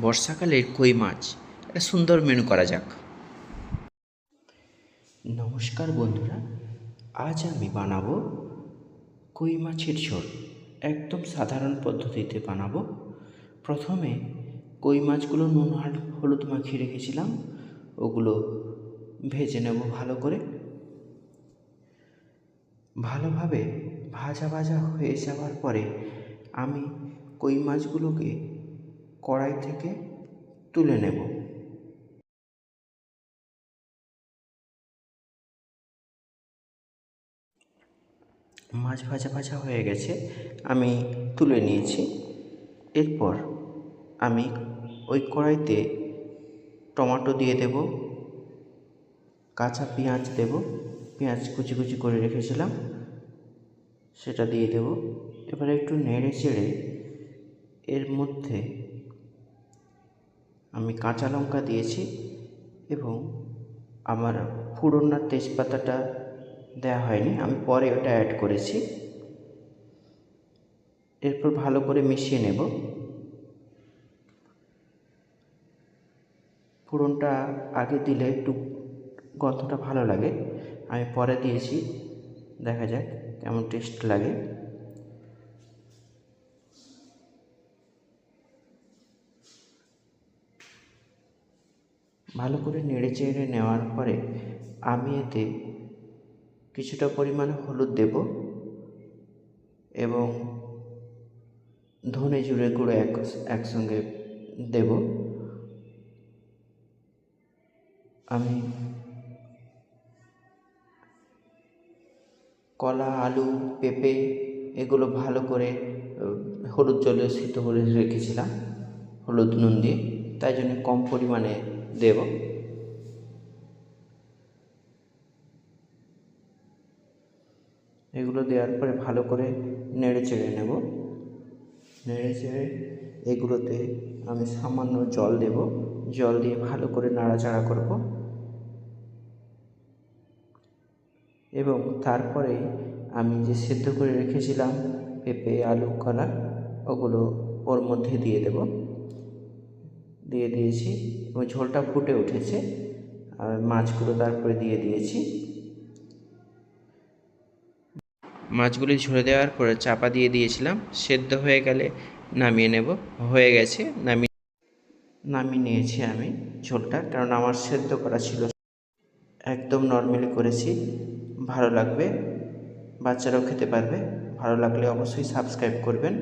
বর্ষাকালের কই মাছ? একটা সুন্দর মেনু করা যাক। নমস্কার বন্ধুরা, আজ আমি বানাবো কই মাছের ঝোল। একদম সাধারণ পদ্ধতিতে বানাবো। প্রথমে কই মাছগুলো নুন হলুদ মাখিয়ে রেখেছিলাম। ওগুলো ভেজে নেব ভালো করে। ভালোভাবে ভাজা ভাজা হয়ে যাওয়ার পরে আমি কই মাছগুলোকে কড়াই থেকে তুলে নেব। মাছ ভাজা ভাজা হয়ে গেছে, আমি তুলে নিয়েছি। এরপর আমি ওই কড়াইতে টমেটো দিয়ে দেব, কাঁচা পেঁয়াজ দেব, পেঁয়াজ কুচি কুচি করে রেখেছিলাম, সেটা দিয়ে দেব। এবারে একটু নেড়ে চেড়ে এর মধ্যে আমি কাঁচা লঙ্কা দিয়েছি এবং আমার ফোড়নার তেজপাতাটা দেওয়া হয়নি। আমি পরে ওটা অ্যাড করেছি। এরপর ভালো করে মিশিয়ে নেব। ফোড়নটা আগে দিলে একটু গন্ধটা ভালো লাগে। আমি পরে দিয়েছি। দেখা যাক কেমন টেস্ট লাগে। ভালো করে নেড়ে চেড়ে নেওয়ার পরে আমি এতে কিছুটা পরিমাণে হলুদ দেব এবং ধনে জুড়ে গুঁড়ো এক, একসঙ্গে দেব। আমি কলা, আলু, পেঁপে এগুলো ভালো করে, হলুদ জলে সিদ্ধ করে রেখেছিলাম, হলুদ নুন দিয়ে। তাই জন্য কম পরিমাণে দেব। এগুলো দেওয়ার পরে ভালো করে নেড়ে চেড়ে নেব। নেড়ে চেড়ে এগুলোতে আমি সামান্য জল দেব। জল দিয়ে ভালো করে নাড়াচাড়া করব। এবং তারপরে আমি যে সেদ্ধ করে রেখেছিলাম পেঁপে, আলু, কলা, ওগুলো ওর মধ্যে দিয়ে দেব। দিয়ে দিয়েছি এবং ঝোলটা ফুটে উঠেছে। আর মাছগুলো তারপরে দিয়ে দিয়েছি। মাছগুলি ঝরে দেওয়ার পরে চাপা দিয়ে দিয়েছিলাম। সেদ্ধ হয়ে গেলে নামিয়ে নেব। হয়ে গেছে, নামিয়ে নামিয়ে নিয়েছি আমি ঝোলটা, কারণ আমার সেদ্ধ করা ছিল। একদম নর্মালি করেছি। ভালো লাগবে। বাচ্চারাও খেতে পারবে। ভালো লাগলে অবশ্যই সাবস্ক্রাইব করবেন।